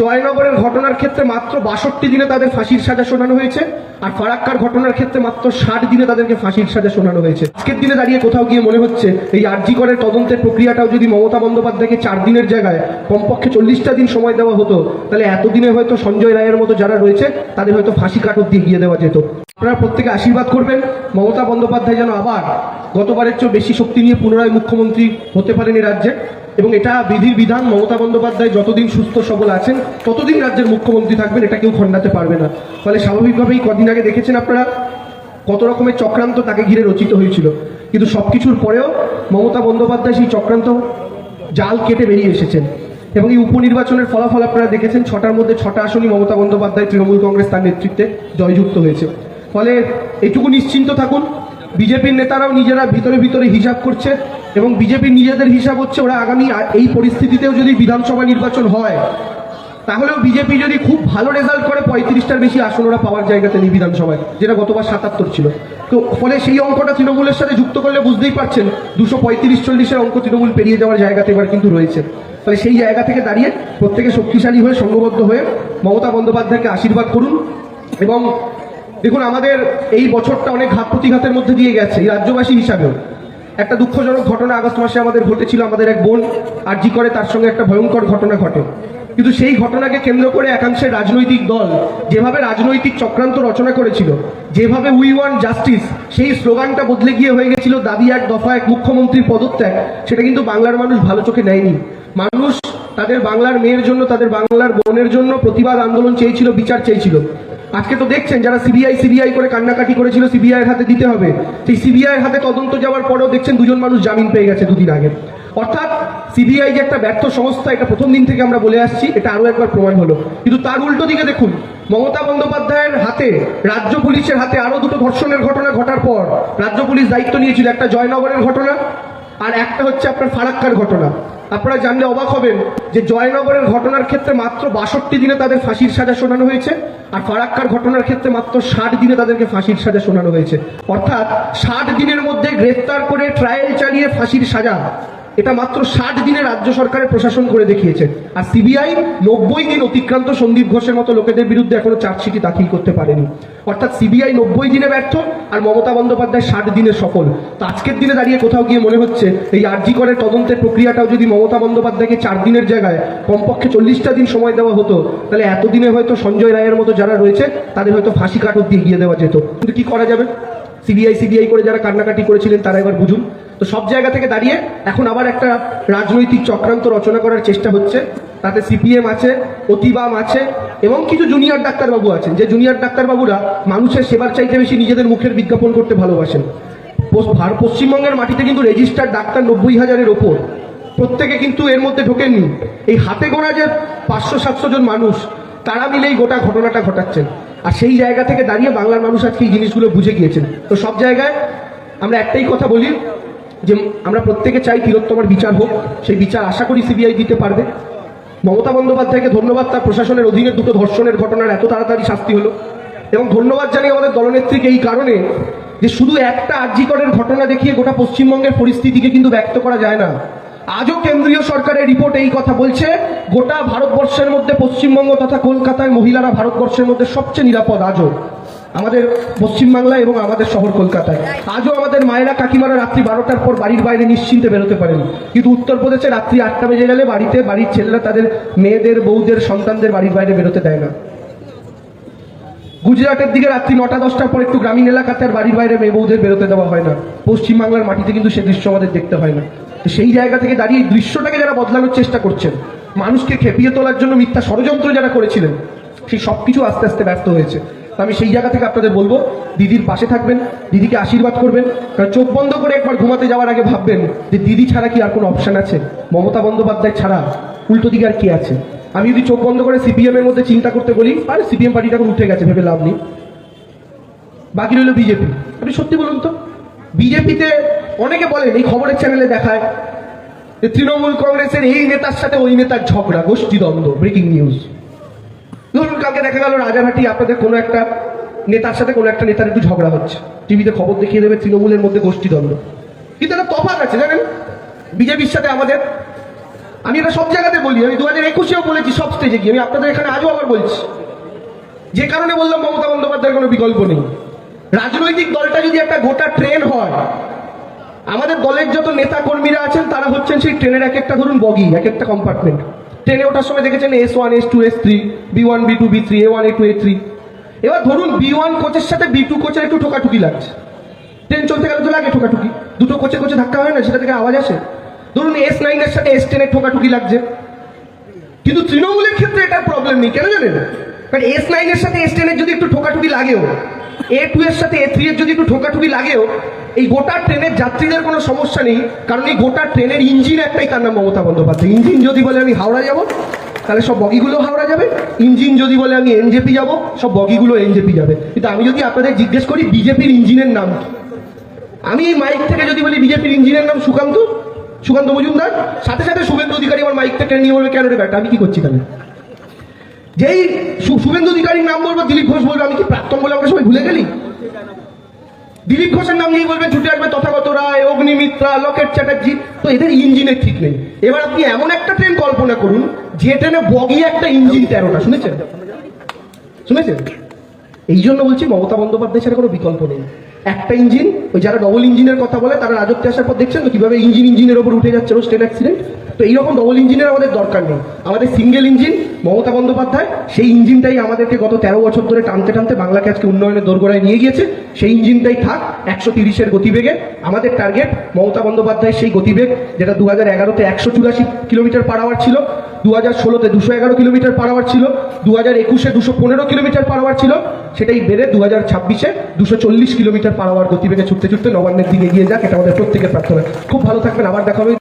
জয়নগরের ঘটনার ক্ষেত্রে মাত্র বাষট্টি দিনে তাদের ফাঁসির সাজা শোনানো হয়েছে, আর ফারাক্কার ঘটনার ক্ষেত্রে মাত্র ষাট দিনে তাদেরকে ফাঁসির সাজা শোনানো হয়েছে। আজকের দিনে দাঁড়িয়ে কোথাও গিয়ে মনে হচ্ছে এই আরজি করের তদন্তের প্রক্রিয়াটাও যদি মমতা বন্দ্যোপাধ্যায়কে চার দিনের জায়গায়, কমপক্ষে চল্লিশটা দিন সময় দেওয়া হতো, তাহলে এতদিনে হয়তো সঞ্জয় রায়ের মতো যারা রয়েছে, তাদের হয়তো ফাঁসি কাটক দিয়ে গিয়ে দেওয়া যেত। আপনারা প্রত্যেকে আশীর্বাদ করবেন, মমতা বন্দ্যোপাধ্যায় যেন আবার গতবারের চেয়ে বেশি শক্তি নিয়ে পুনরায় মুখ্যমন্ত্রী হতে পারেন এই রাজ্যে। এবং এটা বিধির বিধান, মমতা বন্দ্যোপাধ্যায় যতদিন সুস্থ সবল আছেন, ততদিন রাজ্যের মুখ্যমন্ত্রী থাকবেন, এটা কেউ খণ্ডাতে পারবে না। ফলে স্বাভাবিকভাবেই কদিন আগে দেখেছেন আপনারা কত রকমের চক্রান্ত তাকে ঘিরে রচিত হয়েছিল। কিন্তু সব কিছুর পরেও মমতা বন্দ্যোপাধ্যায় সেই চক্রান্ত জাল কেটে বেরিয়ে এসেছেন। এবং এই উপনির্বাচনের ফলাফল আপনারা দেখেছেন, ছটার মধ্যে ছটা আসনই মমতা বন্দ্যোপাধ্যায়, তৃণমূল কংগ্রেস তার নেতৃত্বে জয়যুক্ত হয়েছে। ফলে এটুকু নিশ্চিন্ত থাকুন বিজেপির নেতারাও নিজেরা ভিতরে ভিতরে হিসাব করছে এবং বিজেপির নিজেদের হিসাব হচ্ছে ওরা আগামী এই পরিস্থিতিতেও যদি বিধানসভা নির্বাচন হয়, তাহলেও বিজেপি যদি খুব ভালো রেজাল্ট করে, পঁয়ত্রিশটার বেশি আসন ওরা পাওয়ার জায়গাতে নেই বিধানসভায়, যেটা গতবার সাতাত্তর ছিল। তো ফলে সেই অঙ্কটা তৃণমূলের সাথে যুক্ত করলে বুঝতেই পারছেন, দুশো পঁয়ত্রিশ চল্লিশের অঙ্ক তৃণমূল পেরিয়ে যাওয়ার জায়গাতে এবার কিন্তু রয়েছে। ফলে সেই জায়গা থেকে দাঁড়িয়ে প্রত্যেকে শক্তিশালী হয়ে, সংঘবদ্ধ হয়ে মমতা বন্দ্যোপাধ্যায়কে আশীর্বাদ করুন এবং দেখুন, আমাদের এই বছরটা অনেক ঘাত প্রতিঘাতের মধ্যে দিয়ে গেছে, এই রাজ্যবাসী হিসাবেও। একটা দুঃখজনক ঘটনা আগস্ট মাসে আমাদের ঘটেছিল, আমাদের এক বোন আর্জি করে, তার সঙ্গে একটা ভয়ঙ্কর ঘটনা ঘটে। কিন্তু সেই ঘটনাকে কেন্দ্র করে একাংশের রাজনৈতিক দল যেভাবে রাজনৈতিক চক্রান্ত রচনা করেছিল, যেভাবে উই ওয়ান জাস্টিস সেই স্লোগানটা বদলে গিয়ে হয়ে গেছিল, দাবি এক দফা, এক মুখ্যমন্ত্রীর পদত্যাগ, সেটা কিন্তু বাংলার মানুষ ভালো চোখে নেয়নি। মানুষ তাদের বাংলার মেয়ের জন্য, তাদের বাংলার বোনের জন্য প্রতিবাদ আন্দোলন চেয়েছিল, বিচার চেয়েছিল। আজকে তো দেখছেন যারা সিবিআই সিবিআই করে কান্নাকাটি করেছিল সিবিআই এর হাতে দিতে হবে। সেই সিবিআই এর হাতে তদন্ত যাওয়ার পরেও দেখছেন দুজন মানুষ জামিন পেয়ে গেছে দুদিন আগে। অর্থাৎ সিবিআই যে একটা ব্যর্থ সংস্থা, এটা প্রথম দিন থেকে আমরা বলে আসছি, এটা আরও একবার প্রমাণ হলো। কিন্তু তার উল্টো দিকে দেখুন, মমতা বন্দ্যোপাধ্যায়ের হাতে, রাজ্য পুলিশের হাতে আরও দুটো ধর্ষণের ঘটনা ঘটার পর রাজ্য পুলিশ দায়িত্ব নিয়েছিল, একটা জয়নগরের ঘটনা আর একটা হচ্ছে আপনার ফারাক্কার ঘটনা। আপনারা জানলে অবাক হবেন যে জয়নগরের ঘটনার ক্ষেত্রে মাত্র বাষট্টি দিনে তাদের ফাঁসির সাজা শোনানো হয়েছে, আর ফারাক্কার ঘটনার ক্ষেত্রে মাত্র ষাট দিনে তাদেরকে ফাঁসির সাজা শোনানো হয়েছে। অর্থাৎ ষাট দিনের মধ্যে গ্রেফতার করে ট্রায়াল চালিয়ে ফাঁসির সাজা। এটা মাত্র ষাট দিনে রাজ্য সরকারের প্রশাসন করে দেখিয়েছে। আর সিবিআই নব্বই দিন অতিক্রান্ত সন্দীপ ঘোষের মতো লোকেদের বিরুদ্ধে এখনও চার্জশিটই দাখিল করতে পারেনি। অর্থাৎ সিবিআই নব্বই দিনে ব্যর্থ আর মমতা বন্দ্যোপাধ্যায় ষাট দিনে সফল। তো আজকের দিনে দাঁড়িয়ে কোথাও গিয়ে মনে হচ্ছে এই আরজি করের তদন্তের প্রক্রিয়াটাও যদি মমতা বন্দ্যোপাধ্যায়কে চার দিনের জায়গায় কমপক্ষে চল্লিশটা দিন সময় দেওয়া হতো, তাহলে এতদিনে হয়তো সঞ্জয় রায়ের মতো যারা রয়েছে, তাদের হয়তো ফাঁসি কাটক দিয়ে গিয়ে দেওয়া যেত। কিন্তু কি করা যাবে? সিবিআই সিবিআই করে যারা কান্নাকাটি করেছিলেন, তারা এবার বুঝুন। তো সব জায়গা থেকে দাঁড়িয়ে এখন আবার একটা রাজনৈতিক চক্রান্ত রচনা করার চেষ্টা হচ্ছে। তাতে সিপিএম আছে, অতিবাম আছে এবং কিছু জুনিয়র ডাক্তারবাবু আছেন। যে জুনিয়র ডাক্তারবাবুরা মানুষের সেবার চাইতে বেশি নিজেদের মুখের বিজ্ঞাপন করতে ভালোবাসেন। পশ্চিমবঙ্গের মাটিতে কিন্তু রেজিস্টার্ড ডাক্তার নব্বই হাজারের ওপর। প্রত্যেকে কিন্তু এর মধ্যে ঢোকেননি। এই হাতে গোনা যে পাঁচশো, সাতশো জন মানুষ, তারা মিলেই গোটা ঘটনাটা ঘটাচ্ছেন। আর সেই জায়গা থেকে দাঁড়িয়ে বাংলার মানুষ আজকে এই জিনিসগুলো বুঝে গিয়েছেন। তো সব জায়গায় আমরা একটাই কথা বলি যে আমরা প্রত্যেকে চাই তিলোত্তমার বিচার হোক, সেই বিচার আশা করি সিবিআই দিতে পারবে। মমতা বন্দ্যোপাধ্যায়কে ধন্যবাদ তার প্রশাসনের অধীনে দুটো ধর্ষণের ঘটনার এত তাড়াতাড়ি শাস্তি হলো। এবং ধন্যবাদ জানাই আমাদের দলনেত্রীকে এই কারণে যে শুধু একটা আর্জিকরের ঘটনা দেখিয়ে গোটা পশ্চিমবঙ্গের পরিস্থিতিকে কিন্তু ব্যক্ত করা যায় না। আজও কেন্দ্রীয় সরকারের রিপোর্ট এই কথা বলছে, গোটা ভারতবর্ষের মধ্যে পশ্চিমবঙ্গ তথা কলকাতায় মহিলারা ভারতবর্ষের মধ্যে সবচেয়ে নিরাপদ আজও। আমাদের পশ্চিমবাংলায় এবং আমাদের শহর কলকাতায়। আজও আমাদের মায়েরা কাকিমারা রাত্রি বারোটার পর বাড়ির বাইরে নিশ্চিন্তে বেরোতে পারেন। কিন্তু উত্তরপ্রদেশে রাত্রি আটটা বেজে গেলে বাড়িতে বাড়ির ছেলেরা তাদের মেয়েদের, বউদের, সন্তানদের বাড়ির বাইরে বেরোতে দেয় না। গুজরাটের দিকে রাত্রি নটা, দশটার পর একটু গ্রামীণ এলাকাতে আর বাড়ির বাইরে মেয়ে বউদের বেরোতে দেওয়া হয় না। পশ্চিমবাংলার মাটিতে কিন্তু সে দৃশ্য আমাদের দেখতে হয় না। সেই জায়গা থেকে দাঁড়িয়ে দৃশ্যটাকে যারা বদলানোর চেষ্টা করছেন, মানুষকে খেপিয়ে তোলার জন্য মিথ্যা ষড়যন্ত্র যারা করেছিলেন, সেই সব কিছু আস্তে আস্তে ব্যর্থ হয়েছে। আমি সেই জায়গা থেকে আপনাদের বলব, দিদির পাশে থাকবেন, দিদিকে আশীর্বাদ করবেন, কারণ চোখ বন্ধ করে একবার ঘুমাতে যাওয়ার আগে ভাববেন যে দিদি ছাড়া কি আর কোনো অপশন আছে? মমতা বন্দ্যোপাধ্যায় ছাড়া উল্টো দিকে আর কি আছে? আমি যদি চোখ বন্ধ করে সিপিএম এর মধ্যে চিন্তা করতে বলি, আরে সিপিএম পার্টিটা এখন উঠে গেছে, ভেবে লাভ নেই। বাকি রইল বিজেপি আপনি সত্যি বলুন তো বিজেপিতে অনেকে বলেন, এই খবরের চ্যানেলে দেখায় যে তৃণমূল কংগ্রেসের এই নেতার সাথে ওই নেতার ঝগড়া গোষ্ঠী দ্বন্দ্ব ব্রেকিং নিউজ ধরুন কালকে দেখা গেল রাজারহাটি আপনাদের কোনো একটা নেতার সাথে কোনো একটা নেতার একটু ঝগড়া হচ্ছে। টিভিতে খবর দেখিয়ে দেবে, তৃণমূলের মধ্যে গোষ্ঠী দ্বন্দ্ব। কিন্তু একটা তফাৎ আছে, জানেন? বিজেপির সাথে আমাদের, আমি এটা সব জায়গাতে বলি, আমি দু হাজার একুশেও বলেছি সব স্টেজে গিয়ে, আমি আপনাদের এখানে আজও আবার বলছি। যে কারণে বললাম মমতা বন্দ্যোপাধ্যায়ের কোনো বিকল্প নেই। রাজনৈতিক দলটা যদি একটা গোটা ট্রেন হয়, আমাদের দলের যত নেতা কর্মীরা আছেন, তারা হচ্ছেন সেই ট্রেনের এক একটা, ধরুন বগি, এক একটা কম্পার্টমেন্ট ট্রেনে ওঠার সময় দেখেছেন S one S two S three B one B two B three A one A two A three এবার ধরুন বি ওয়ান কোচের সাথে বি টু কোচের একটু ঠোকাঠুকি লাগছে। ট্রেন চলতে গেলে তো লাগে ঠোকাঠুকি। দুটো কোচে কোচে ধাক্কা হয় না, সেটা থেকে আওয়াজ আসে। ধরুন এস নাইনের সাথে এস টেনের ঠোকাঠুকি লাগছে। কিন্তু তৃণমূলের ক্ষেত্রে এটার প্রবলেম নেই, কেন জানেন? কারণ এস নাইনের সাথে এস টেনের যদি একটু ঠোকাঠুকি লাগেও এ টু এর সাথে এ থ্রি এর যদি একটু ঠোকাঠুকি লাগেও এই গোটা ট্রেনের যাত্রীদের কোনো সমস্যা নেই, কারণ এই গোটা ট্রেনের ইঞ্জিন একটাই তার নাম মমতা বন্দ্যোপাধ্যায়। ইঞ্জিন যদি বলে আমি হাওড়া যাব, তাহলে সব বগিগুলো হাওড়া যাবে। ইঞ্জিন যদি বলে আমি এনজেপি যাব, সব বগিগুলো এনজেপি যাবে। কিন্তু আমি যদি আপনাদের জিজ্ঞেস করি বিজেপির ইঞ্জিনের নাম আমি এই মাইক থেকে যদি বলি বিজেপির ইঞ্জিনের নাম সুকান্ত সুকান্ত মজুমদার, সাথে সাথে শুভেন্দু অধিকারী আমার মাইক থেকে নিয়ে বলবে, কেন রে ব্যাটা আমি কি করছি তাহলে যেই শুভেন্দু অধিকারীর নাম বলব, দিলীপ ঘোষ বলব, আমি কি প্রাক্তন বলে আমরা সবাই ভুলে গেলি? দিলীপ ঘোষের নাম নিয়ে বলবে ছুটে আসবে তথাগত রায়, অগ্নিমিত্রা, লকেট চ্যাটার্জি। তো এদের ইঞ্জিনের ঠিক নেই। এবার আপনি এমন একটা ট্রেন কল্পনা করুন, যে ট্রেনে বগি একটা ইঞ্জিন তেরোটা, শুনেছেন? শুনেছেন? এই জন্য বলছি, মমতা বন্দ্যোপাধ্যায় ছাড়া কোনো বিকল্প নেই। একটা ইঞ্জিন, ওই যারা ডবল ইঞ্জিনের কথা বলে, তারা রাজত্বে আসার পর দেখছেন তো কীভাবে ইঞ্জিন ইঞ্জিনের ওপর উঠে যাচ্ছে রোজ ট্রেন অ্যাক্সিডেন্ট তো এইরকম ডবল ইঞ্জিনের আমাদের দরকার নেই। আমাদের সিঙ্গেল ইঞ্জিন মমতা বন্দ্যোপাধ্যায়, সেই ইঞ্জিনটাই আমাদেরকে গত তেরো বছর ধরে টানতে টানতে বাংলাকে আজকে উন্নয়নের দোরগোড়ায় নিয়ে গিয়েছে। সেই ইঞ্জিনটাই থাক, একশো তিরিশের গতিবেগে। আমাদের টার্গেট মমতা বন্দ্যোপাধ্যায়ের সেই গতিবেগ, যেটা দু হাজার এগারোতে একশো চুরাশি কিলোমিটার পার আওয়ার ছিল দু হাজার ষোলোতে দুশো এগারো কিলোমিটার পার আওয়ার ছিল দু হাজার একুশে দুশো পনেরো কিলোমিটার পার আওয়ার ছিল, সেটাই বেড়ে দু হাজার ছাব্বিশে দুশো চল্লিশ কিলোমিটার পার আওয়ার গতিবেগে ছুটতে ছুটতে নবান্নের দিকে এগিয়ে যাক, এটা আমাদের প্রত্যেকের প্রার্থনা। খুব ভালো থাকবেন, আবার দেখা হবে